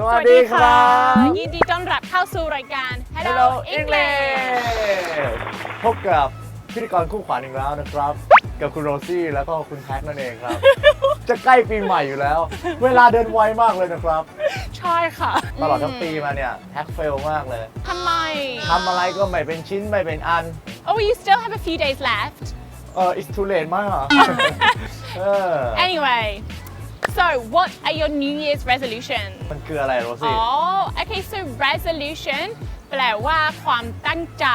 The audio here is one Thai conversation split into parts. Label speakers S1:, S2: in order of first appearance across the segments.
S1: สวัสดีครับ
S2: ยินดีต้อนรับเข้าสู่รายการ Hello,
S1: Hello
S2: English
S1: English พบกับพิธีกรคู่ขวัญอีกแล้วนะครับ กับคุณโรซี่แล้วก็คุณแท็กนั่นเองครับ จะใกล้ปีใหม่อยู่แล้ว เวลาเดินไวมากเลยนะครับ
S2: ใช่ค่ะ
S1: ตลอดทั้งปีมาเนี่ยแท็กเฟลมากเลย
S2: ทำไม
S1: ทำอะไรก็ไม่เป็นชิ้นไม่เป็นอัน
S2: Oh you still have a few days left
S1: เออ it's too late มากอะเออ
S2: Anyway so what are your New Year's resolutions
S1: มันคืออะไรโร
S2: อ๋
S1: ซี่
S2: อ okay so resolution แปลว่าความตั้งใจ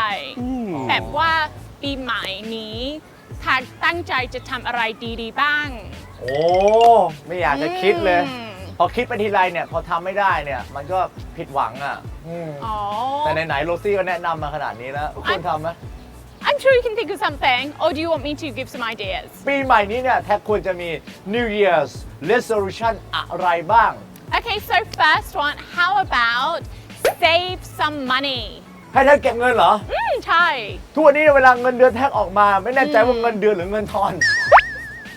S2: แบบว่าปีใหม่นี้ทางตั้งใจจะทำอะไรดีๆบ้าง
S1: โอ้ ไม่อยากจะคิดเลย
S2: อืม
S1: พอคิดไปทีไรเนี่ย พอทำไม่ได้เนี่ย มันก็ผิดหวังอะอืม
S2: อ๋อ
S1: แต่ไหนๆโรซี่ก็แนะนำมาขนาดนี้แล้วควรทำไหม
S2: I'm sure you can think of something or do you want me to give some ideas
S1: ปีใหม่นี้เนี่ยแท็กควรจะมี New Year's resolution อะไรบ้าง
S2: Okay, so first one, how about save some money?
S1: ให้แท็กเก็บเงินเหรอ
S2: อืมใช่
S1: ทุกวันนี้เวลาเงินเดือนแท็กออกมา ไม่แน่ใจว่าเงินเดือนหรือเงินทอน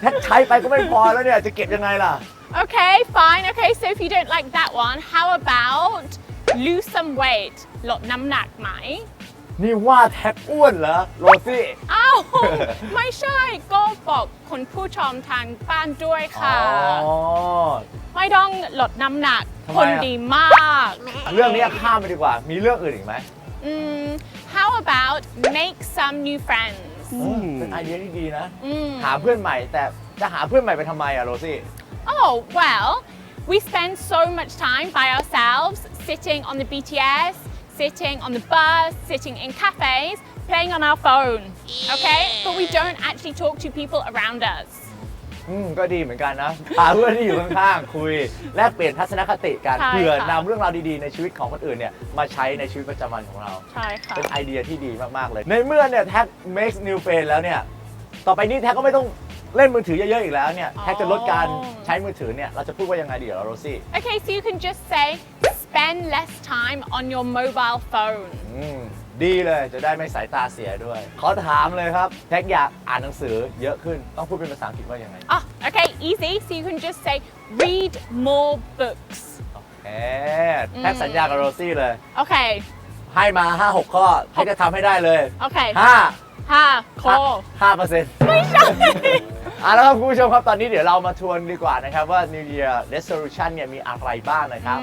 S1: แท็กใช้ไปก็ไม่พอแล้วเนี่ยจะเก็บยังไงล่ะ
S2: Okay, fine. Okay, so if you don't like that one, how about lose some weight? ลดน้ำห นักไหม
S1: นี่ว่าแท็กอ้วนเหรอโรซี่
S2: อ้าว ไม่ใช่ก็บอกคุณผู้ชมทางบ้านด้วย
S1: อ๋
S2: ค่ะ
S1: อ
S2: ไม่ต้องลดน้ำหนัก
S1: ทำไม
S2: คน
S1: อะ
S2: ดีมาก
S1: เรื่องนี้ข้ามไปดีกว่า มีเรื่องอื่นอีกไหม
S2: อืม how about make some new friends
S1: เป็นไอเดียที่ดีนะ
S2: อืม
S1: หาเพื่อนใหม่แต่จะหาเพื่อนใหม่ไปทำไมอะโรซี่
S2: Oh, well, we spend so much time by ourselves sitting on the BTS, sitting on the bus, sitting in cafes, playing on our phone. Okay? But we don't actually talk to people around us.
S1: อืมก็ดีเหมือนกันนะหาเพื่อนที่อยู่ข้างๆคุย แลกเปลี่ยนทัศนคติกัน
S2: ใช่
S1: เพื่อ
S2: ค่ะ
S1: นำเรื่องราวดีๆ ในชีวิตของคนอื่นเนี่ยมาใช้ในชีวิตประจำวันของเรา
S2: ใช่ค่ะ
S1: เป็นไอเดียที่ดีมาก ๆ เลย ในเมื่อเนี่ยแท็ก makes new friend แล้วเนี่ย ต่อไปนี้แท็กก็ไม่ต้องเล่นมือถือเยอะ ๆ อีกแล้วเนี่ย
S2: อ๋อ
S1: แท็กจะลดการใช้มือถือเนี่ย เราจะพูดว่ายังไงดีเหรอโรซี่
S2: Okay, so you can just say spend less time on your mobile phone.
S1: อืมดีเลยจะได้ไม่สายตาเสียด้วย ขอถามเลยครับ แท็กอยากอ่านหนังสือเยอะขึ้น ต้องพูดเป็นภาษาอังกฤษว่ายังไง
S2: Oh, okay, easy. So you can just say read more books.
S1: เอ๊ะแท็กสัญญากับโรซี่เลย
S2: Okay,
S1: ให้มา 5 6 ข้อแท็กจะทำให้ได้เลย
S2: okay.
S1: 5
S2: Ha, call.
S1: 5เปอร์เซ็นต์
S2: ไม่ใช่
S1: อะแล้วครับคุณผู้ชมครับ ตอนนี้เดี๋ยวเรามาทวนดีกว่านะครับ ว่า New Year Resolution เนี่ยมีอะไรบ้างนะครับ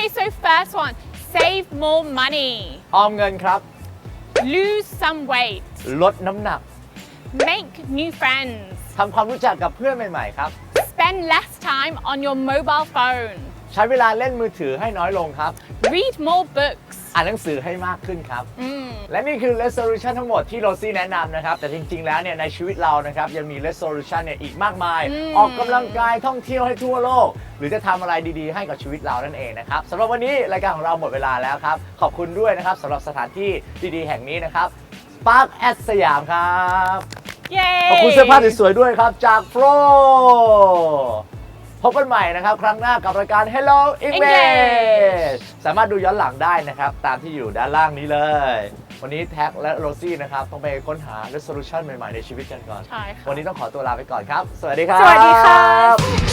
S2: Okay, so first one, save more money,
S1: ออมเงินครับ
S2: lose some weight,
S1: ลดน้ำหนัก
S2: make new friends,
S1: ทำความรู้จักกับเพื่อนใหม่ ๆ ครับ
S2: spend less time on your mobile phone,
S1: ใช้เวลาเล่นมือถือให้น้อยลงครับ
S2: read more books.
S1: อ่านหนังสือให้มากขึ้นครับ
S2: Mm.
S1: และนี่คือ resolution ทั้งหมดที่โรซี่แนะนำนะครับ แต่จริง ๆ แล้วเนี่ยในชีวิตเรานะครับ ยังมี resolution เนี่ยอีกมากมาย
S2: อืม
S1: ออกกำลังกายท่องเที่ยวให้ทั่วโลก หรือจะทำอะไรดีๆ ให้กับชีวิตเรานั่นเองนะครับสำหรับวันนี้รายการของเราหมดเวลาแล้วครับ ขอบคุณด้วยนะครับสำหรับสถานที่ดีๆ แห่งนี้นะครับ Spark at สยามครับ
S2: Yay!
S1: ขอบคุณเสื้อผ้าสวยๆด้วยครับจาก Pro พ บกันใหม่นะครับ ครั้งหน้ากับรายการ Hello English
S2: English
S1: สามารถดูย้อนหลังได้นะครับ ตามที่อยู่ด้านล่างนี้เลย วันนี้แท็กและโรซี่นะครับ ต้องไปค้นหา resolution ใหม่ ๆ ในชีวิตกันก่อน
S2: ใช่ค่ะ
S1: วันนี้ต้องขอตัวลาไปก่อนครับ สวัสดีครับ
S2: สวัสดีค่ะ